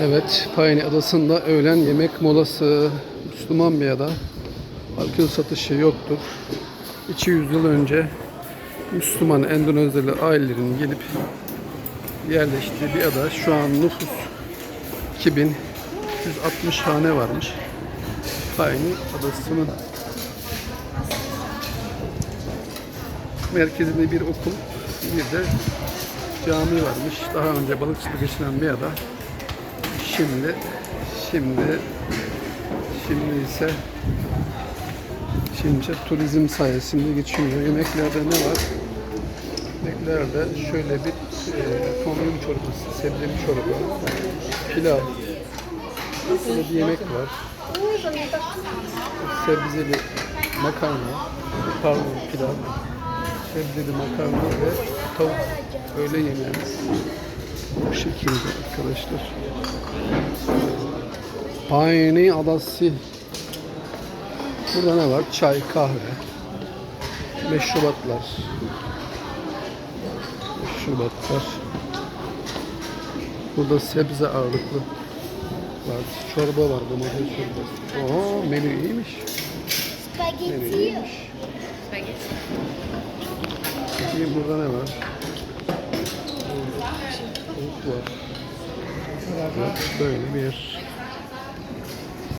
Evet, Payne Adası'nda öğlen yemek molası. Müslüman bir ada. Alkol satışı yoktur. 200 yıl önce Müslüman Endonezyalı ailelerin gelip yerleştiği bir ada. Şu an nüfus 2360 hane varmış. Payne Adası'nın merkezinde bir okul, bir de cami varmış. Daha önce balıkçılık geçiren bir ada. Şimdi, şimdi, şimdi ise şimdi turizm sayesinde geçiyor. Yemeklerde ne var? Yemeklerde şöyle bir e, tomyum çorbası, sebzeli çorba, pilav, böyle bir yemek var. Sebzeli makarna, pardon pilav, sebzeli makarna ve tavuk öğle yemeğimiz. Bu şekilde arkadaşlar. Payne Adası. Burada ne var? Çay, kahve, meşrubatlar. Meşrubatlar. Burada sebze ağırlıklı var. Çorba var, domates çorbası. Oo, menü iyiymiş. Menü iyiymiş. Bakayım burada ne var? Tavuk var. Evet, böyle bir.